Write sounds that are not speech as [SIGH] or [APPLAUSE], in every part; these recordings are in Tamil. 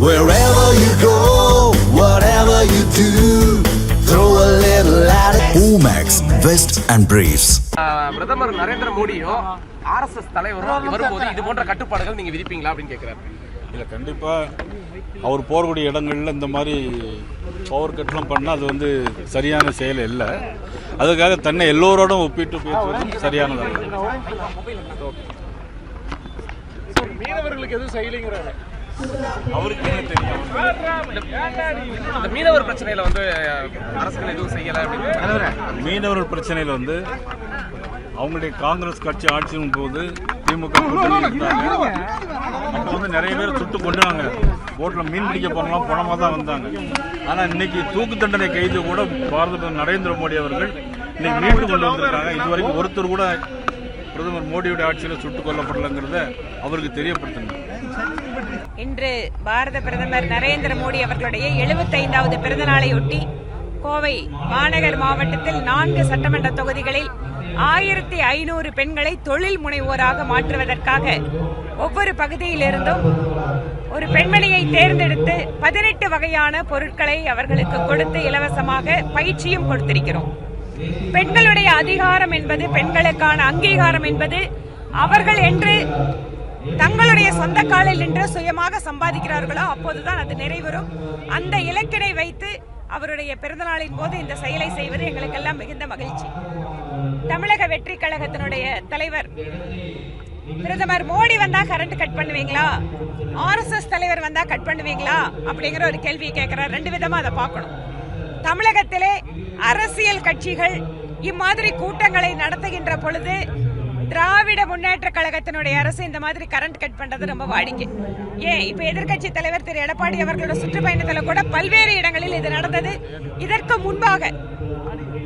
Wherever you go, whatever you do, throw a little at it. Omax, Vest and Briefs. பிரதமர் நரேந்திர மோடியும் ஆர்எஸ்எஸ் தலைவரும் வரும்போது இது போன்ற கட்டுப்பாடுகள் நீங்க விதிப்பீங்களா அப்படின்னு கேட்கிறாரு இல்லை கண்டிப்பாக அவர் போகக்கூடிய இடங்களில் இந்த மாதிரி பவர் கட்லாம் பண்ணால் அது வந்து சரியான செயல் இல்லை அதுக்காக தன்னை எல்லோரோடும் ஒப்பிட்டு பேசுவது சரியானதல்ல மீனவர்களுக்கு எதுவும் செய்யலைங்கிறாரு அவருக்கு என்ன தெரியும்? இந்த மீனவர் பிரச்சனையில வந்து அரசுகள் எதுவும் செய்யல அப்படின்னு மீனவர்கள் பிரச்சனையில் வந்து அவங்களுடைய காங்கிரஸ் கட்சி ஆட்சியின் போது திமுக [LAUGHS] அப்போ வந்து நிறைய பேர் சுட்டு கொண்டாங்க போட்டில் மீன் பிடிக்க போனலாம் பணமாக தான் வந்தாங்க. ஆனால் இன்னைக்கு தூக்கு தண்டனை கைது கூட பாரத நரேந்திர மோடி அவர்கள் இன்னைக்கு மீட்டு கொண்டு வந்திருக்காங்க. இதுவரைக்கும் ஒருத்தர் கூட பிரதமர் மோடியுடைய ஆட்சியில் சுட்டுக் கொல்லப்படலங்கிறத அவருக்கு தெரியப்படுத்தணும். இன்று பாரத பிரதமர் நரேந்திர மோடி அவர்களுடைய எழுபத்தைந்தாவது பிறந்த நாளையொட்டி கோவை மாநகர் மாவட்டத்தில் நான்கு சட்டமன்ற தொகுதிகளில் ஆயிரத்தி ஐநூறு பெண்களை தொழில் முனைவோராக மாற்றுவதற்காக ஒவ்வொரு பகுதியிலிருந்தும் ஒரு பெண்மணியை தேர்ந்தெடுத்து பதினெட்டு வகையான பொருட்களை அவர்களுக்கு கொடுத்து இலவசமாக பயிற்சியும் கொடுத்திருக்கிறோம். பெண்களுடைய அதிகாரம் என்பது பெண்களுக்கான அங்கீகாரம் என்பது அவர்கள் என்று தங்களுடைய சொந்த காலில் நின்று சுயமாக சம்பாதிக்கிறார்களோ அப்போதுதான் அது நிறைவரும் அந்த இலக்கினை வைத்து அவருடைய பிறந்தநாளின் போது இந்த செயலை செய்வது எங்களுக்கெல்லாம் மிகுந்த மகிழ்ச்சி. தமிழக வெற்றி கழகத்தினுடைய தலைவர் பிரதமர் மோடி வந்தா கரண்ட் கட் பண்ணுவீங்களா? ஆர்எஸ்எஸ் தலைவர் வந்தா கட் பண்ணுவீங்களா? அப்படிங்கிற ஒரு கேள்வியை கேட்கிறார். ரெண்டு விதமா அதை பார்க்கணும். தமிழகத்திலே அரசியல் கட்சிகள் இம்மாதிரி கூட்டங்களை நடத்துகின்ற பொழுது திராவிட முன்னேற்ற கழகத்தினுடைய அரசு இந்த மாதிரி கரண்ட் கட் பண்றது ரொம்ப வாடிக்கை. ஏன்? இப்ப எதிர்க்கட்சி தலைவர் திரு எடப்பாடி அவர்களோட சுற்றுப்பயணத்துல கூட பல்வேறு இடங்களில் இது நடந்தது. இதற்கு முன்பாக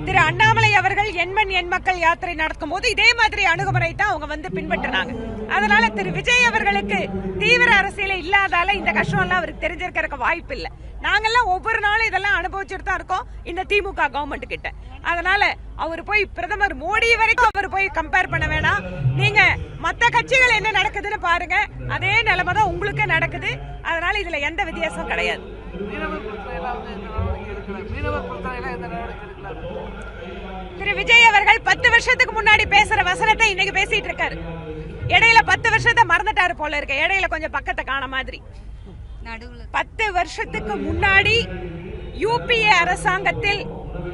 திரு அண்ணாமலை எண்மண் எண் மக்கள் யாத்திரை நடக்கும் போது இதே மாதிரி அணுகுமுறை தான் அவங்க வந்து பின்பற்றினாங்க. அதனால திரு விஜய் அவர்களுக்கு தீவிர அரசியல இல்லாதால இந்த கஷ்டம் எல்லாம் அவருக்கு தெரிஞ்சிருக்கிறதுக்கு வாய்ப்பு இல்லை நாங்கெல்லாம் ஒவ்வொரு நாளும் இதெல்லாம் அனுபவிச்சுட்டு தான் இருக்கோம் இந்த திமுக கவர்மெண்ட் கிட்ட. அதனால அவர் போய் பிரதமர் மோடி வரைக்கும் அவர் போய் கம்பேர் பண்ண வேணாம். நீங்க மத்த கட்சிகள் என்ன நடக்குதுன்னு பாருங்க அதே நிலைமை தான் உங்களுக்கு நடக்குது. அதனால இதுல எந்த வித்தியாசம் கிடையாது. திரு விஜய் அவர்கள் பத்து வருஷத்துக்கு முன்னாடி பேசுற வசனத்தை இன்னைக்கு பேசிட்டு இருக்காரு. இடையில பத்து வருஷத்தை மறந்துட்டாரு போல இருக்க. இடையில கொஞ்சம் பக்கத்தை காண மாதிரி. பத்து வருஷத்துக்கு முன்னாடி யூபிஏ அரசாங்கத்தில்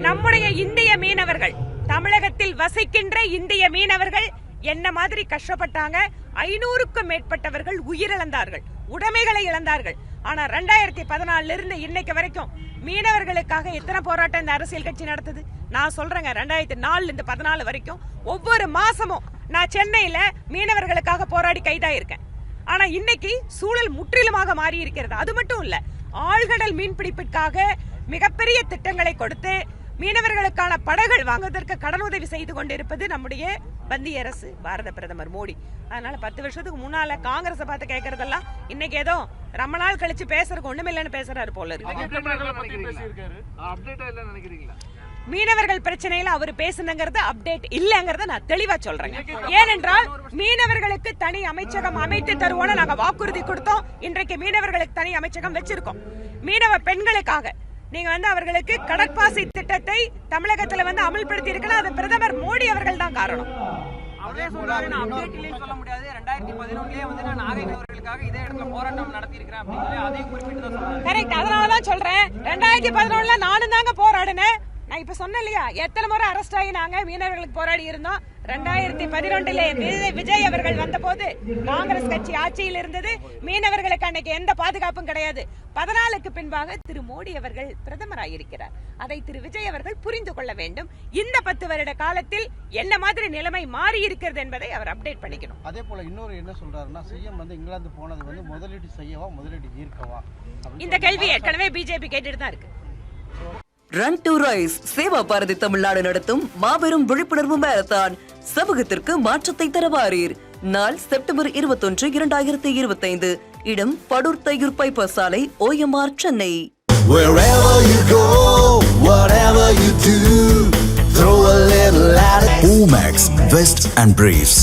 நம்முடைய இந்திய மீனவர்கள் தமிழகத்தில் வசிக்கின்ற இந்திய மீனவர்கள் என்ன மாதிரி கஷ்டப்பட்டாங்க? ஐநூறுக்கும் மேற்பட்டவர்கள் உயிரிழந்தார்கள். உடைமைகளை இழந்தார்கள். ஆனா ரெண்டாயிரத்தி பதினாலுல இருந்து இன்னைக்கு வரைக்கும் மீனவர்களுக்காக எத்தனை போராட்டம் இந்த அரசியல் கட்சி நடத்துது? நான் சொல்றேங்க ரெண்டாயிரத்தி நாலுல இருந்து பதினாலு வரைக்கும் ஒவ்வொரு மாசமும் நான் சென்னையில மீனவர்களுக்காக போராடி கைதாயிருக்கேன். ஆனா இன்னைக்கு சூழல் முற்றிலுமாக மாறி இருக்கிறது அது மட்டும் இல்ல ஆழ்கடல் மீன்பிடிப்பிற்காக மிகப்பெரிய திட்டங்களை கொடுத்து மீனவர்களுக்கான படகுகள் வாங்குவதற்கு கடனுதவி செய்து கொண்டிருப்பது நம்முடைய மத்திய அரசு பாரத பிரதமர் மோடி. அதனால பத்து வருஷத்துக்கு முன்னால காங்கிரஸ் பார்த்து கேட்கறதெல்லாம் இன்னைக்கு ஏதோ ரொம்ப நாள் கழிச்சு பேசுறதுக்கு ஒண்ணுமில்லைன்னு பேசுறாரு போல இருக்கு. மீனவர்கள் பிரச்சனையில அவர் பேசுனங்கிறது அப்டேட் இல்லங்கறத நான் தெளிவா சொல்றேன் ஏனென்றால் மீனவர்களுக்கு தனி அமைச்சகம் அமைத்து தருவோம்னு நாங்க வாக்குறுதி கொடுத்தோம். இன்றைக்கு மீனவர்களுக்கு தனி அமைச்சகம் வச்சிருக்கோம். மீனவ பெண்களுக்காக நீங்க வந்து அவர்களுக்கு கடற்பாசி திட்டத்தை தமிழகத்துல வந்து அமல்படுத்தி இருக்கலாம். அது பிரதமர் மோடி அவர்கள் தான் காரணம். அவரே சொல்றாரு நான் அப்டேட்லயே சொல்ல முடியாது. ரெண்டாயிரத்தி பதினொன்னுலயே வந்து நான் நாகை மீனவர்களுக்காக இதே இடத்துல போராட்டம் நடத்தி இருக்கிறேன் அப்படின்னு சொல்லி அதையும் குறிப்பிட்டு தான் சொல்றாரு கரெக்ட் அதனாலதான் சொல்றேன். ரெண்டாயிரத்தி பதினொன்னுல நானும் தாங்க போராடினேன். நான் இப்ப சொன்னேன் இல்லையா? எத்தனை முறை அரெஸ்ட் ஆகி நாங்க மீனவர்களுக்கு போராடி இருந்தோம். ரெண்டாயிரத்தி பதினொன்றிலே விஜய் அவர்கள் வந்த போது காங்கிரஸ் கட்சி ஆட்சியில் இருந்தது. மீனவர்களுக்கு அன்னைக்கு எந்த பாதுகாப்பும் கிடையாது. பதினாலுக்கு பின்பாக திரு மோடி அவர்கள் பிரதமராயிருக்கிறார். அதை திரு விஜய் அவர்கள் புரிந்து கொள்ள வேண்டும். இந்த பத்து வருட காலத்தில் என்ன மாதிரி நிலைமை மாறி இருக்கிறது என்பதை அவர் அப்டேட் பண்ணிக்கணும். அதே போல இன்னொரு என்ன சொல்றாருன்னா சிஎம் வந்து இங்கிலாந்து போனது வந்து முதலீடு செய்யவா முதலீடு ஈர்க்கவா? இந்த கேள்வி ஏற்கனவே பிஜேபி கேட்டுட்டு தான் இருக்கு. Run to rise Seva Bharati Tamil Nadu நடத்தும் மாபெரும் விழிப்புணர்வு மேரத்தான் சமூகத்திற்கு மாற்றத்தை தரவாரீர் நாள் செப்டம்பர் இருபத்தொன்று இரண்டாயிரத்தி இருபத்தைந்து இடம் படூர் தையூர் பைபாஸ் சாலை OMR Chennai Wherever you go, whatever you do, throw a little at it. Omax, Vest and Briefs.